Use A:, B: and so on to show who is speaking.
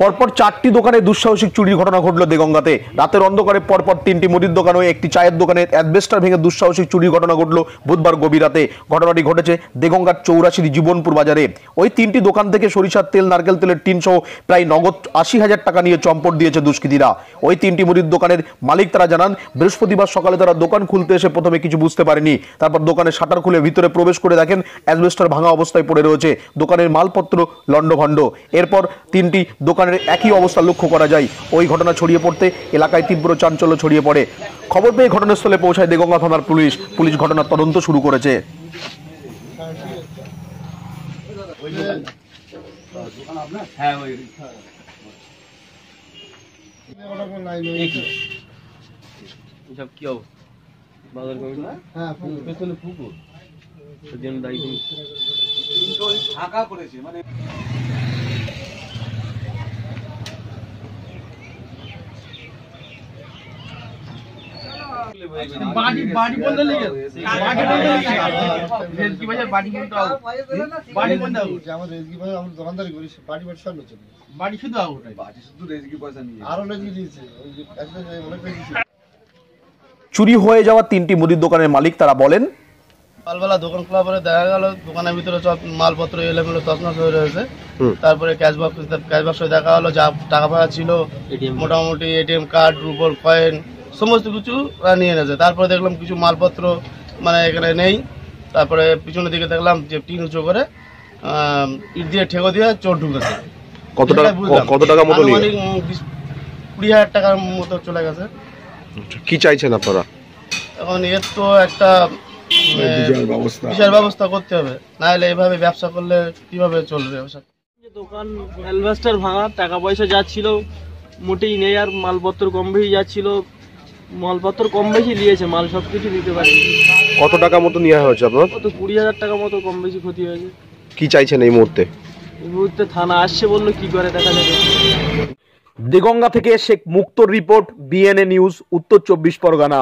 A: পরপর চারটি দোকানে দুঃসাহসিক চুরির ঘটনা ঘটলো দেগঙ্গাতে। রাতের অন্ধকারে পরপর তিনটি মুদির দোকান ও একটি চায়ের দোকানে অ্যাডবেস্টার ভেঙে দুঃসাহসিক চুরির ঘটনা ঘটলো বুধবার গভীর রাতে। ঘটনাটি ঘটেছে দেগঙ্গার চৌরাশির জীবনপুর বাজারে। ওই তিনটি দোকান থেকে সরিষার তেল, নারকেল তেলের টিন সহ প্রায় নগদ আশি হাজার টাকা নিয়ে চম্পট দিয়েছে দুষ্কৃতীরা। ওই তিনটি মুদির দোকানের মালিক তারা জানান, বৃহস্পতিবার সকালে তারা দোকান খুলতে এসে প্রথমে কিছু বুঝতে পারেনি। তারপর দোকানের শাটার খুলে ভিতরে প্রবেশ করে দেখেন অ্যাডবেস্টার ভাঙা অবস্থায় পড়ে রয়েছে। দোকানের মালপত্র লণ্ডভণ্ড। এরপর তিনটি দোকানের একই অবস্থা লক্ষ্য করা যায়। ওই ঘটনা ছড়িয়ে পড়তে এলাকায় তীব্র চাঞ্চল্য ছড়িয়ে পড়ে। খবর পেয়ে ঘটনাস্থলে পৌঁছায় দেগঙ্গা থানার পুলিশ। পুলিশ ঘটনার তদন্ত শুরু করেছে।
B: এসব কি অবস্থা? বাজার কমিটি? হ্যাঁ পেছনে পুকুর? সেদিন দায়িত্ব
C: বাড়ি বাড়ি বন্ধ লেগে বাড়ি বন্ধ লেগে রেলকি বাজার বাড়ি বন্ধ আউট বাড়ি বন্ধ আউট
D: যে আমাদের এদিকে আমরা দোকানদারি করি সে বাড়ি সব চলে
C: বাড়ি শুধু আউট
D: আরও লেগে দিয়েছে ওই যে একটা যে অনেক বেশি
A: চুরি হয়ে যাওয়া তিনটি মুদির দোকানের মালিক তারা বলেন
E: সকালবেলা দোকান খোলা পরে দেখা গেল দোকানের ভিতরে সব মালপত্র এলোমেলো তছনছ হয়ে রয়েছে। তারপরে ক্যাশ বক্স ক্যাশ বক্সে দেখা হলো যা টাকা পয়সা ছিল মোটামুটি এটিএম কার্ড রুবল কয়েন সমস্ত কিছু ওরা নিয়ে নেছে। তারপরে দেখলাম কিছু মালপত্র মানে এখানে নেই। তারপরে পিছনের দিকে দেখলাম যে টিন উঁচু করে ইট দিয়ে ঠেকো দিয়ে চোর ঢুকেছে।
A: কত টাকা
E: বুঝলাম।
A: কত টাকা মতো নিয়ে?
E: কুড়ি হাজার টাকার মতো চলে গেছে।
A: কি চাইছেন আপনারা?
E: এখন এর তো একটা বিশাল ব্যবস্থা। করতে হবে। না হলে এভাবে ব্যবসা করলে কীভাবে চলবে ব্যবসা
B: দোকান অ্যালবাস্টার ভাঙা টাকা পয়সা যা ছিল মোটেই নেই আর মালপত্র কম বেশি যা ছিল মালপত্র কম বেশি নিয়েছে মাল সব কিছু দিতে পারেনি।
A: কত টাকা মতো নেওয়া হয়েছে আপনার?
B: কত কুড়ি হাজার টাকা মতো কম বেশি ক্ষতি হয়েছে।
A: কি চাইছেন এই মুহূর্তে?
B: এই মুহূর্তে থানা আসছে বলল কি করে দেখা যাবে?
A: দেগঙ্গা থেকে শেখ মুক্ত রিপোর্ট বিএনএ নিউজ উত্তর চব্বিশ পরগনা।